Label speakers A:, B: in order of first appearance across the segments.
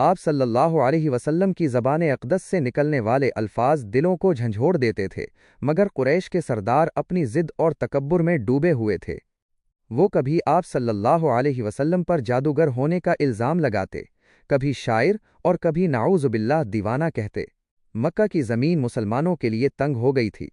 A: آپ صلی اللہ علیہ وسلم کی زبان اقدس سے نکلنے والے الفاظ دلوں کو جھنجھوڑ دیتے تھے، مگر قریش کے سردار اپنی ضد اور تکبر میں ڈوبے ہوئے تھے۔ وہ کبھی آپ صلی اللہ علیہ وسلم پر جادوگر ہونے کا الزام لگاتے، کبھی شاعر اور کبھی نعوذ باللہ دیوانہ کہتے۔ مکہ کی زمین مسلمانوں کے لیے تنگ ہو گئی تھی۔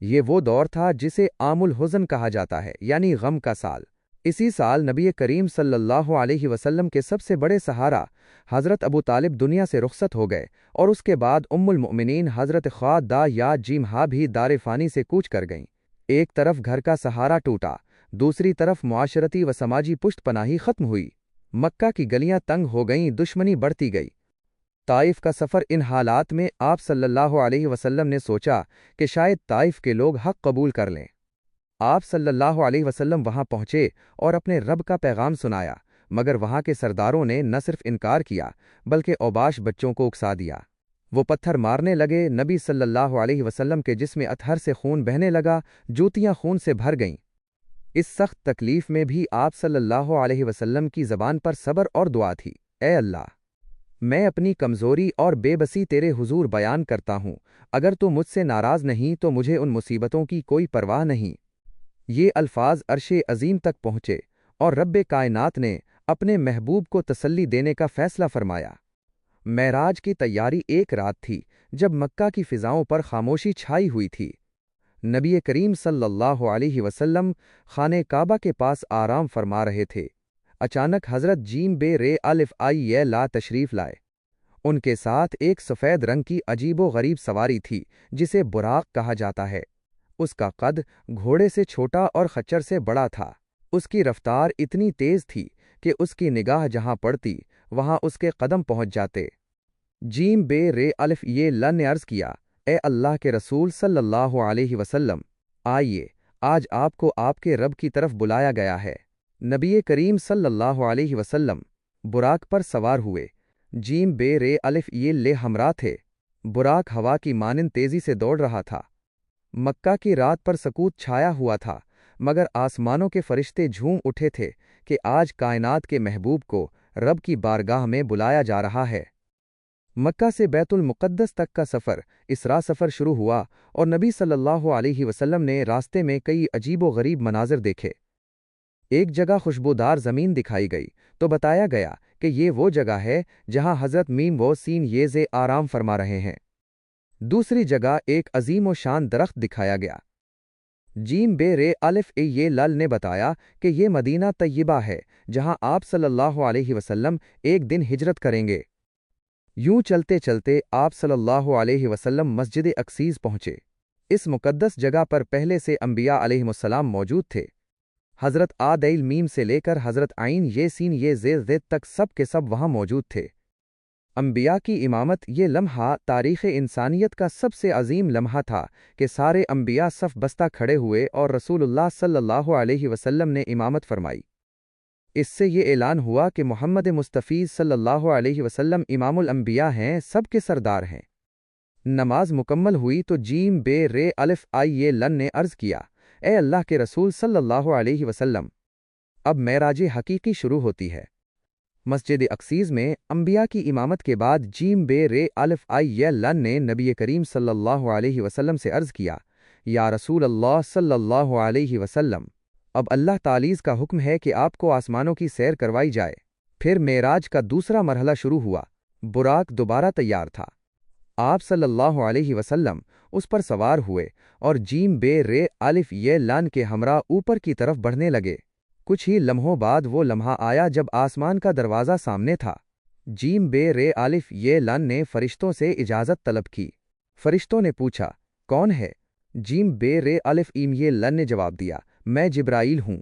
A: یہ وہ دور تھا جسے عام الحزن کہا جاتا ہے یعنی غم کا سال۔ اسی سال نبی کریم صلی اللہ علیہ وسلم کے سب سے بڑے سہارا حضرت ابو طالب دنیا سے رخصت ہو گئے اور اس کے بعد ام المؤمنین حضرت خواد دا یا جیم ہا بھی دار فانی سے کوچ کر گئیں۔ ایک طرف گھر کا سہارا ٹوٹا، دوسری طرف معاشرتی و سماجی پشت پناہی ختم ہوئی۔ مکہ کی گلیاں تنگ ہو گئیں، دشمنی بڑھتی گئی۔ طائف کا سفر ان حالات میں آپ صلی اللہ علیہ وسلم نے سوچا کہ شاید طائف کے لوگ حق قبول کر لیں۔ آپ صلی اللہ علیہ وسلم وہاں پہنچے اور اپنے رب کا پیغام سنایا۔ مگر وہاں کے سرداروں نے نہ صرف انکار کیا بلکہ اوباش بچوں کو اکسا دیا۔ وہ پتھر مارنے لگے، نبی صلی اللہ علیہ وسلم کے جسم اتھر سے خون بہنے لگا، جوتیاں خون سے بھر گئیں۔ اس سخت تکلیف میں بھی آپ صلی اللہ علیہ وسلم کی زبان پر صبر اور دعا تھی۔ اے اللہ، میں اپنی کمزوری اور بے بسی تیرے حضور بیان کرتا ہوں۔ اگر تو مجھ سے ناراض نہیں، تو مجھے ان مصیبتوں کی کوئی پرواہ نہیں۔ یہ الفاظ عرش عظیم تک پہنچے اور رب کائنات نے اپنے محبوب کو تسلی دینے کا فیصلہ فرمایا۔ معراج کی تیاری ایک رات تھی جب مکہ کی فضاؤں پر خاموشی چھائی ہوئی تھی۔ نبی کریم صلی اللہ علیہ وسلم خانے کعبہ کے پاس آرام فرما رہے تھے۔ اچانک حضرت جیم بے رے الف آئی یہ لا تشریف لائے۔ ان کے ساتھ ایک سفید رنگ کی عجیب و غریب سواری تھی جسے براق کہا جاتا ہے۔ اس کا قد گھوڑے سے چھوٹا اور خچر سے بڑا تھا۔ اس کی رفتار اتنی تیز تھی کہ اس کی نگاہ جہاں پڑتی، وہاں اس کے قدم پہنچ جاتے۔ جیم بے رے الف، یہ لن نے عرض کیا، اے اللہ کے رسول صلی اللہ علیہ وسلم، آئیے، آج آپ کو آپ کے رب کی طرف بلایا گیا ہے۔ نبی کریم صلی اللہ علیہ وسلم براک پر سوار ہوئے۔ جیم بے رے الف، یہ لے ہمراہ تھے۔ براک ہوا کی مانند تیزی سے دوڑ رہا تھا۔ مکہ کی رات پر سکوت چھایا ہوا تھا، مگر آسمانوں کے فرشتے جھوم اٹھے تھے۔ کہ آج کائنات کے محبوب کو رب کی بارگاہ میں بلایا جا رہا ہے۔ مکہ سے بیت المقدس تک کا سفر، اسرا سفر شروع ہوا اور نبی صلی اللہ علیہ وسلم نے راستے میں کئی عجیب و غریب مناظر دیکھے۔ ایک جگہ خوشبودار زمین دکھائی گئی تو بتایا گیا کہ یہ وہ جگہ ہے جہاں حضرت میم و سین یز آرام فرما رہے ہیں۔ دوسری جگہ ایک عظیم و شان درخت دکھایا گیا۔ جیم بے رے الف اے یہ لل نے بتایا کہ یہ مدینہ طیبہ ہے، جہاں آپ صلی اللہ علیہ وسلم ایک دن ہجرت کریں گے۔ یوں چلتے چلتے آپ صلی اللہ علیہ وسلم مسجد اکسیز پہنچے۔ اس مقدس جگہ پر پہلے سے انبیاء علیہ السلام موجود تھے۔ حضرت آدیل میم سے لے کر حضرت آئین یہ سین یہ زیر زید تک سب کے سب وہاں موجود تھے۔ انبیاء کی امامت یہ لمحہ تاریخ انسانیت کا سب سے عظیم لمحہ تھا کہ سارے انبیاء صف بستہ کھڑے ہوئے اور رسول اللہ صلی اللہ علیہ وسلم نے امامت فرمائی۔ اس سے یہ اعلان ہوا کہ محمد مستفیض صلی اللہ علیہ وسلم امام الانبیاء ہیں، سب کے سردار ہیں۔ نماز مکمل ہوئی تو جیم بے رے الف آئی یہ لن نے عرض کیا، اے اللہ کے رسول صلی اللہ علیہ وسلم، اب معراج حقیقی شروع ہوتی ہے۔ مسجد اکسیز میں انبیاء کی امامت کے بعد جیم بے رے الف آئی لن نے نبی کریم صلی اللہ علیہ وسلم سے عرض کیا، یا رسول اللہ صلی اللہ علیہ وسلم، اب اللہ تعالیز کا حکم ہے کہ آپ کو آسمانوں کی سیر کروائی جائے۔ پھر معراج کا دوسرا مرحلہ شروع ہوا براک دوبارہ تیار تھا۔ آپ صلی اللہ علیہ وسلم اس پر سوار ہوئے اور جیم بے رے الف یہ لان کے ہمراہ اوپر کی طرف بڑھنے لگے۔ کچھ ہی لمحوں بعد وہ لمحہ آیا جب آسمان کا دروازہ سامنے تھا۔ جیم بے رے الف یہ لان نے فرشتوں سے اجازت طلب کی۔ فرشتوں نے پوچھا، کون ہے؟ جیم بے رے الف ایم یہ لن نے جواب دیا، میں جبرائیل ہوں۔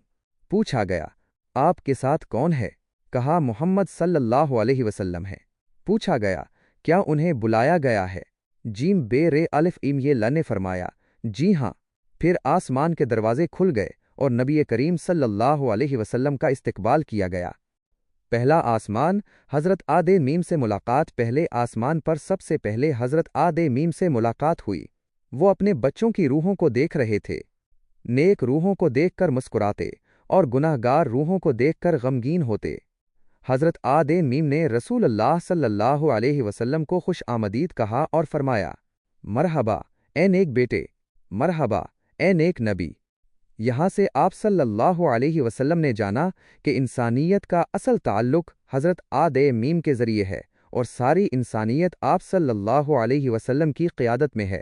A: پوچھا گیا، آپ کے ساتھ کون ہے؟ کہا، محمد صلی اللہ علیہ وسلم ہے۔ پوچھا گیا، کیا انہیں بلایا گیا ہے؟ جیم بے رے الف ام یہ لنے فرمایا جی ہاں۔ پھر آسمان کے دروازے کھل گئے۔ اور نبی کریم صلی اللہ علیہ وسلم کا استقبال کیا گیا۔ پہلا آسمان حضرت آد میم سے ملاقات پہلے آسمان پر سب سے پہلے حضرت آد میم سے ملاقات ہوئی۔ وہ اپنے بچوں کی روحوں کو دیکھ رہے تھے۔ نیک روحوں کو دیکھ کر مسکراتے اور گناہ گار روحوں کو دیکھ کر غمگین ہوتے۔ حضرت آد میم نے رسول اللہ صلی اللہ علیہ وسلم کو خوش آمدید کہا اور فرمایا، مرحبا، اے نیک بیٹے، مرحبا، اے نیک نبی۔ یہاں سے آپ صلی اللہ علیہ وسلم نے جانا کہ انسانیت کا اصل تعلق حضرت آد میم کے ذریعے ہے اور ساری انسانیت آپ صلی اللہ علیہ وسلم کی قیادت میں ہے۔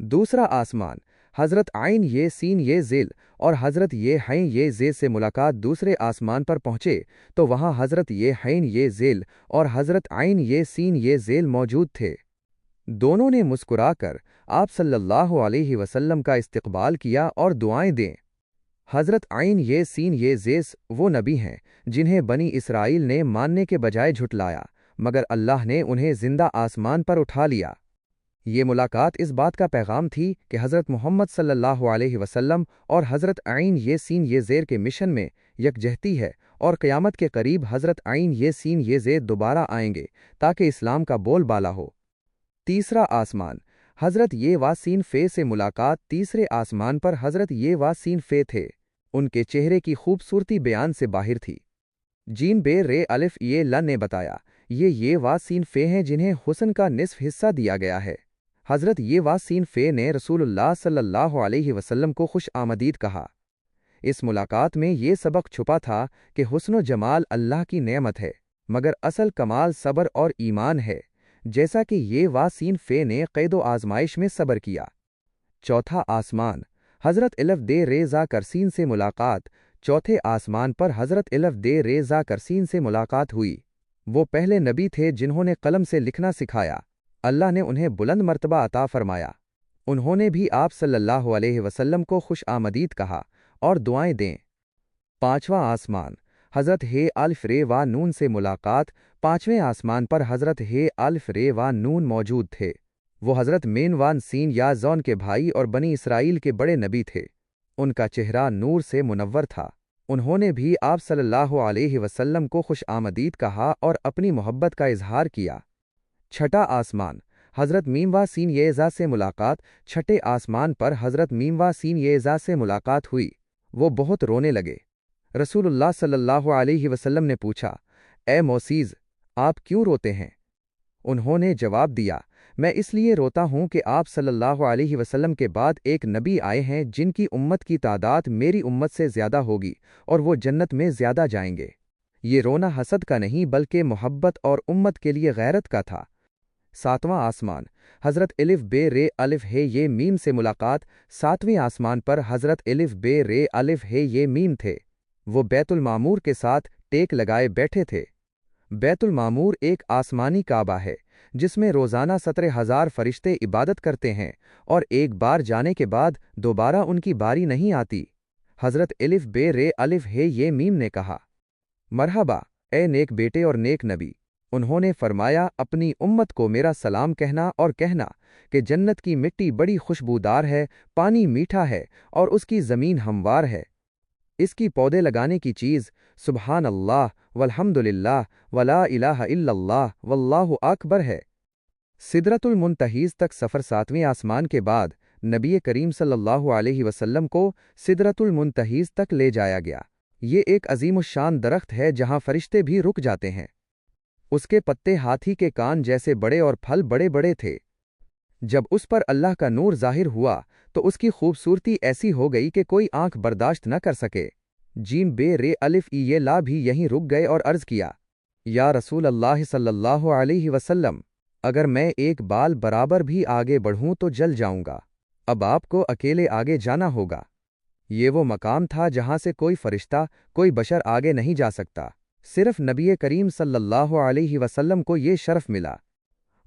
A: دوسرا آسمان، حضرت آئین یہ سین یہ ذیل اور حضرت یہ حین یہ زیل سے ملاقات دوسرے آسمان پر پہنچے تو وہاں حضرت یہ حین یہ ذیل اور حضرت آئین یہ سین یہ ذیل موجود تھے۔ دونوں نے مسکرا کر آپ صلی اللہ علیہ وسلم کا استقبال کیا اور دعائیں دیں۔ حضرت آئین یہ سین یہ زیس وہ نبی ہیں جنہیں بنی اسرائیل نے ماننے کے بجائے جھٹلایا، مگر اللہ نے انہیں زندہ آسمان پر اٹھا لیا۔ یہ ملاقات اس بات کا پیغام تھی کہ حضرت محمد صلی اللہ علیہ وسلم اور حضرت آئین یہ سین یہ زیر کے مشن میں یکجہتی ہے اور قیامت کے قریب حضرت آئین یہ سین یہ زیر دوبارہ آئیں گے تاکہ اسلام کا بول بالا ہو۔ تیسرا آسمان۔ حضرت یہ واسین فے سے ملاقات تیسرے آسمان پر حضرت یہ واسین فے تھے۔ ان کے چہرے کی خوبصورتی بیان سے باہر تھی۔ جین بے رے الف یہ ل نے بتایا، یہ یہ واسین فے ہیں جنہیں حسن کا نصف حصہ دیا گیا ہے۔ حضرت یہ واسین فے نے رسول اللہ صلی اللہ علیہ وسلم کو خوش آمدید کہا۔ اس ملاقات میں یہ سبق چھپا تھا کہ حسن و جمال اللہ کی نعمت ہے، مگر اصل کمال صبر اور ایمان ہے۔ جیسا کہ یہ واسین فے نے قید و آزمائش میں صبر کیا۔ چوتھا آسمان، حضرت الف دے ریزا کرسین سے ملاقات۔ چوتھے آسمان پر حضرت الف دے ریزا کرسین سے ملاقات ہوئی۔ وہ پہلے نبی تھے جنہوں نے قلم سے لکھنا سکھایا۔ اللہ نے انہیں بلند مرتبہ عطا فرمایا۔ انہوں نے بھی آپ صلی اللہ علیہ وسلم کو خوش آمدید کہا اور دعائیں دیں۔ پانچواں آسمان، حضرت ہے الف رے و نون سے ملاقات۔ پانچویں آسمان پر حضرت ہے الف رے و نون موجود تھے۔ وہ حضرت مین وان سین یا زون کے بھائی اور بنی اسرائیل کے بڑے نبی تھے۔ ان کا چہرہ نور سے منور تھا۔ انہوں نے بھی آپ صلی اللہ علیہ وسلم کو خوش آمدید کہا اور اپنی محبت کا اظہار کیا۔ چھٹا آسمان، حضرت میموا سین یزا سے ملاقات۔ چھٹے آسمان پر حضرت میموا سین یزا سے ملاقات ہوئی۔ وہ بہت رونے لگے۔ رسول اللہ صلی اللہ علیہ وسلم نے پوچھا، اے موسیز آپ کیوں روتے ہیں؟ انہوں نے جواب دیا، میں اس لیے روتا ہوں کہ آپ صلی اللہ علیہ وسلم کے بعد ایک نبی آئے ہیں جن کی امت کی تعداد میری امت سے زیادہ ہوگی اور وہ جنت میں زیادہ جائیں گے۔ یہ رونا حسد کا نہیں بلکہ محبت اور امت کے لیے غیرت کا تھا۔ ساتواں آسمان، حضرت الف بے رے الف ہے یہ میم سے ملاقات، ساتویں آسمان پر حضرت الف بے رے الف ہے یہ میم تھے۔ وہ بیت المامور کے ساتھ ٹیک لگائے بیٹھے تھے۔ بیت المامور ایک آسمانی کعبہ ہے، جس میں روزانہ سترہ ہزار فرشتے عبادت کرتے ہیں اور ایک بار جانے کے بعد دوبارہ ان کی باری نہیں آتی۔ حضرت الف بے رے الف ہے یہ میم نے کہا۔ مرحبا، اے نیک بیٹے اور نیک نبی، انہوں نے فرمایا، اپنی امت کو میرا سلام کہنا اور کہنا کہ جنت کی مٹی بڑی خوشبودار ہے، پانی میٹھا ہے اور اس کی زمین ہموار ہے۔ اس کی پودے لگانے کی چیز سبحان اللہ والحمد للہ ولا الہ الا اللہ واللہ اکبر ہے۔ سدرت المنتحیز تک سفر ساتویں آسمان کے بعد نبی کریم صلی اللہ علیہ وسلم کو سدرت المنتحیز تک لے جایا گیا۔ یہ ایک عظیم الشان درخت ہے جہاں فرشتے بھی رک جاتے ہیں۔ اس کے پتے ہاتھی کے کان جیسے بڑے اور پھل بڑے بڑے تھے۔ جب اس پر اللہ کا نور ظاہر ہوا تو اس کی خوبصورتی ایسی ہو گئی کہ کوئی آنکھ برداشت نہ کر سکے۔ جیم بے رے الف ای یہ لا بھی یہیں رک گئے اور عرض کیا، یا رسول اللہ صلی اللہ علیہ وسلم، اگر میں ایک بال برابر بھی آگے بڑھوں تو جل جاؤں گا، اب آپ کو اکیلے آگے جانا ہوگا۔ یہ وہ مقام تھا جہاں سے کوئی فرشتہ، کوئی بشر آگے نہیں جا سکتا۔ صرف نبی کریم صلی اللہ علیہ وسلم کو یہ شرف ملا۔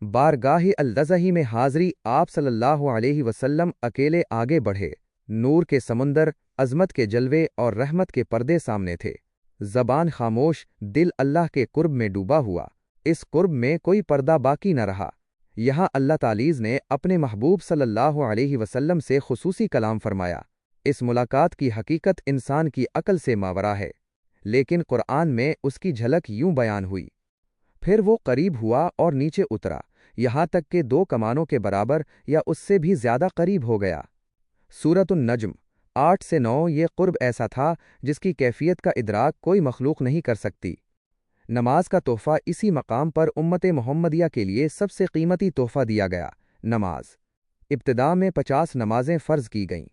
A: بارگاہ الدزہی میں حاضری آپ صلی اللہ علیہ وسلم اکیلے آگے بڑھے، نور کے سمندر عظمت کے جلوے اور رحمت کے پردے سامنے تھے۔ زبان خاموش، دل اللہ کے قرب میں ڈوبا ہوا۔ اس قرب میں کوئی پردہ باقی نہ رہا۔ یہاں اللہ تعالیز نے اپنے محبوب صلی اللہ علیہ وسلم سے خصوصی کلام فرمایا۔ اس ملاقات کی حقیقت انسان کی عقل سے ماورا ہے۔ لیکن قرآن میں اس کی جھلک یوں بیان ہوئی۔ پھر وہ قریب ہوا اور نیچے اترا۔ یہاں تک کہ دو کمانوں کے برابر یا اس سے بھی زیادہ قریب ہو گیا۔ سورت النجم۔ آٹھ سے نو یہ قرب ایسا تھا جس کی کیفیت کا ادراک کوئی مخلوق نہیں کر سکتی۔ نماز کا تحفہ اسی مقام پر امت محمدیہ کے لیے سب سے قیمتی تحفہ دیا گیا، نماز۔ ابتدا میں پچاس نمازیں فرض کی گئیں۔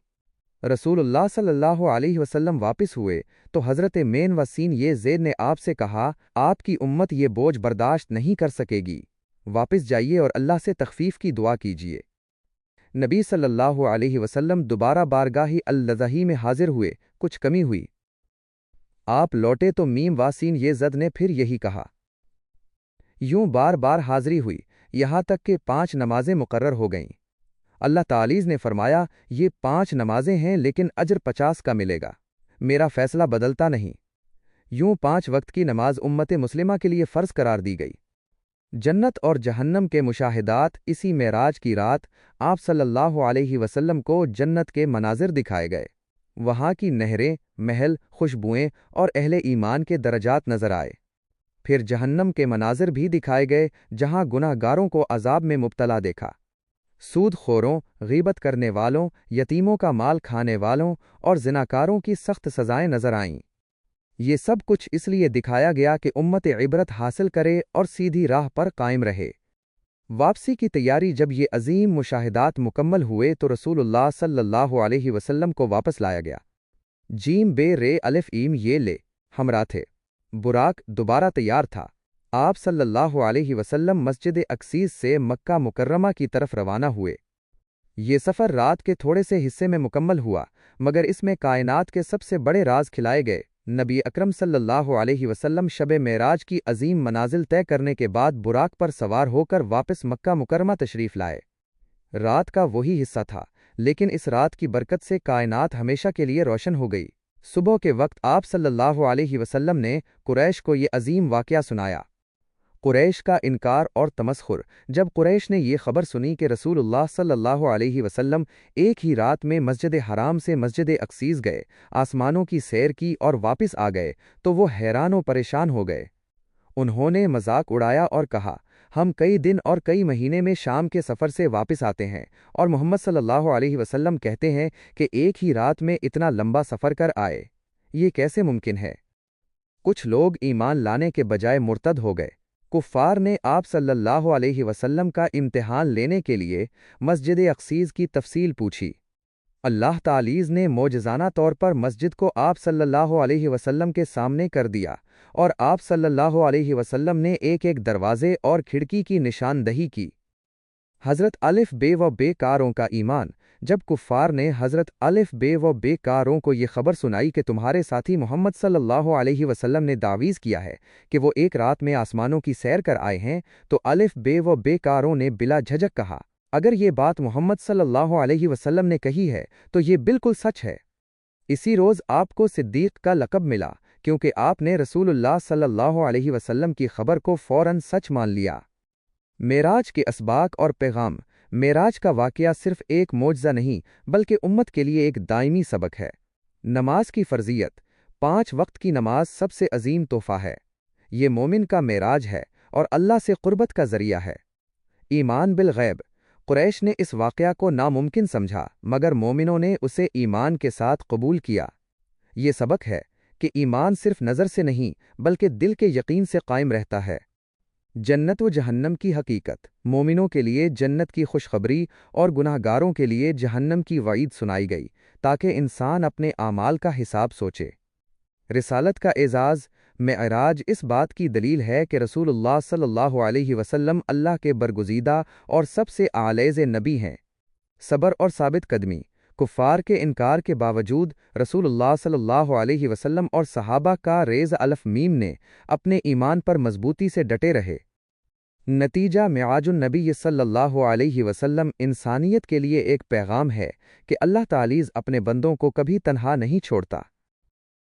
A: رسول اللہ صلی اللہ علیہ وسلم واپس ہوئے تو حضرت مین و سین یہ زید نے آپ سے کہا، آپ کی امت یہ بوجھ برداشت نہیں کر سکے گی۔ واپس جائیے اور اللہ سے تخفیف کی دعا کیجیے۔ نبی صلی اللہ علیہ وسلم دوبارہ بارگاہی الزہی میں حاضر ہوئے، کچھ کمی ہوئی۔ آپ لوٹے تو میم واسین یہ زد نے پھر یہی کہا۔ یوں بار بار حاضری ہوئی، یہاں تک کہ پانچ نمازیں مقرر ہو گئیں۔ اللہ تعالیز نے فرمایا، یہ پانچ نمازیں ہیں لیکن اجر پچاس کا ملے گا۔ میرا فیصلہ بدلتا نہیں۔ یوں پانچ وقت کی نماز امت مسلمہ کے لیے فرض قرار دی گئی۔ جنت اور جہنم کے مشاہدات اسی معراج کی رات آپ صلی اللہ علیہ وسلم کو جنت کے مناظر دکھائے گئے۔ وہاں کی نہریں، محل، خوشبوئیں اور اہل ایمان کے درجات نظر آئے۔ پھر جہنم کے مناظر بھی دکھائے گئے، جہاں گناہ گاروں کو عذاب میں مبتلا دیکھا۔ سود خوروں، غیبت کرنے والوں، یتیموں کا مال کھانے والوں اور زناکاروں کی سخت سزائیں نظر آئیں۔ یہ سب کچھ اس لیے دکھایا گیا کہ امت عبرت حاصل کرے اور سیدھی راہ پر قائم رہے۔ واپسی کی تیاری جب یہ عظیم مشاہدات مکمل ہوئے تو رسول اللہ صلی اللہ علیہ وسلم کو واپس لایا گیا۔ جیم بے رے الف ایم یہ لے ہمراہ تھے۔ براک دوبارہ تیار تھا۔ آپ صلی اللہ علیہ وسلم مسجد اکسیز سے مکہ مکرمہ کی طرف روانہ ہوئے۔ یہ سفر رات کے تھوڑے سے حصے میں مکمل ہوا، مگر اس میں کائنات کے سب سے بڑے راز کھلائے گئے۔ نبی اکرم صلی اللہ علیہ وسلم شب معراج کی عظیم منازل طے کرنے کے بعد براک پر سوار ہو کر واپس مکہ مکرمہ تشریف لائے۔ رات کا وہی حصہ تھا، لیکن اس رات کی برکت سے کائنات ہمیشہ کے لیے روشن ہو گئی۔ صبح کے وقت آپ صلی اللہ علیہ وسلم نے قریش کو یہ عظیم واقعہ سنایا۔ قریش کا انکار اور تمسخر۔ جب قریش نے یہ خبر سنی کہ رسول اللہ صلی اللہ علیہ وسلم ایک ہی رات میں مسجد حرام سے مسجد اکسیز گئے، آسمانوں کی سیر کی اور واپس آ گئے، تو وہ حیران و پریشان ہو گئے۔ انہوں نے مذاق اڑایا اور کہا، ہم کئی دن اور کئی مہینے میں شام کے سفر سے واپس آتے ہیں اور محمد صلی اللہ علیہ وسلم کہتے ہیں کہ ایک ہی رات میں اتنا لمبا سفر کر آئے۔ یہ کیسے ممکن ہے؟ کچھ لوگ ایمان لانے کے بجائے مرتد ہو گئے۔ کفار نے آپ صلی اللہ علیہ وسلم کا امتحان لینے کے لیے مسجد اقسیز کی تفصیل پوچھی۔ اللہ تعالیز نے موجزانہ طور پر مسجد کو آپ صلی اللہ علیہ وسلم کے سامنے کر دیا اور آپ صلی اللہ علیہ وسلم نے ایک ایک دروازے اور کھڑکی کی نشاندہی کی۔ حضرت الف بے و بے کاروں کا ایمان جب کفار نے حضرت الف بے و بے کاروں کو یہ خبر سنائی کہ تمہارے ساتھی محمد صلی اللہ علیہ وسلم نے دعویز کیا ہے کہ وہ ایک رات میں آسمانوں کی سیر کر آئے ہیں، تو الف بے و بے کاروں نے بلا جھجک کہا، اگر یہ بات محمد صلی اللہ علیہ وسلم نے کہی ہے، تو یہ بالکل سچ ہے۔ اسی روز آپ کو صدیق کا لقب ملا، کیونکہ آپ نے رسول اللہ صلی اللہ علیہ وسلم کی خبر کو فوراً سچ مان لیا۔ میراج کے اسباق اور پیغام میراج کا واقعہ صرف ایک معجزہ نہیں، بلکہ امت کے لیے ایک دائمی سبق ہے۔ نماز کی فرضیت، پانچ وقت کی نماز سب سے عظیم تحفہ ہے۔ یہ مومن کا میراج ہے اور اللہ سے قربت کا ذریعہ ہے۔ ایمان بالغیب، قریش نے اس واقعہ کو ناممکن سمجھا، مگر مومنوں نے اسے ایمان کے ساتھ قبول کیا۔ یہ سبق ہے کہ ایمان صرف نظر سے نہیں، بلکہ دل کے یقین سے قائم رہتا ہے۔ جنت و جہنم کی حقیقت۔ مومنوں کے لیے جنت کی خوشخبری اور گناہ گاروں کے لیے جہنم کی وعید سنائی گئی تاکہ انسان اپنے اعمال کا حساب سوچے۔ رسالت کا اعزاز، معراج اس بات کی دلیل ہے کہ رسول اللہ صلی اللہ علیہ وسلم اللہ کے برگزیدہ اور سب سے آلیز نبی ہیں۔ صبر اور ثابت قدمی، کفار کے انکار کے باوجود رسول اللہ صلی اللہ علیہ وسلم اور صحابہ کا ریز الف میم نے اپنے ایمان پر مضبوطی سے ڈٹے رہے۔ نتیجہ معاج النبی صلی اللہ علیہ وسلم انسانیت کے لیے ایک پیغام ہے کہ اللہ تعالیز اپنے بندوں کو کبھی تنہا نہیں چھوڑتا۔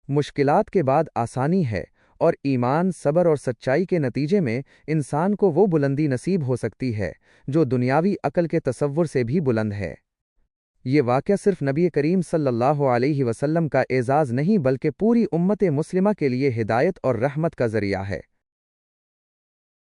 A: مشکلات کے بعد آسانی ہے اور ایمان، صبر اور سچائی کے نتیجے میں انسان کو وہ بلندی نصیب ہو سکتی ہے جو دنیاوی عقل کے تصور سے بھی بلند ہے۔ یہ واقعہ صرف نبی کریم صلی اللہ علیہ وسلم کا اعزاز نہیں بلکہ پوری امت مسلمہ کے لیے ہدایت اور رحمت کا ذریعہ ہے۔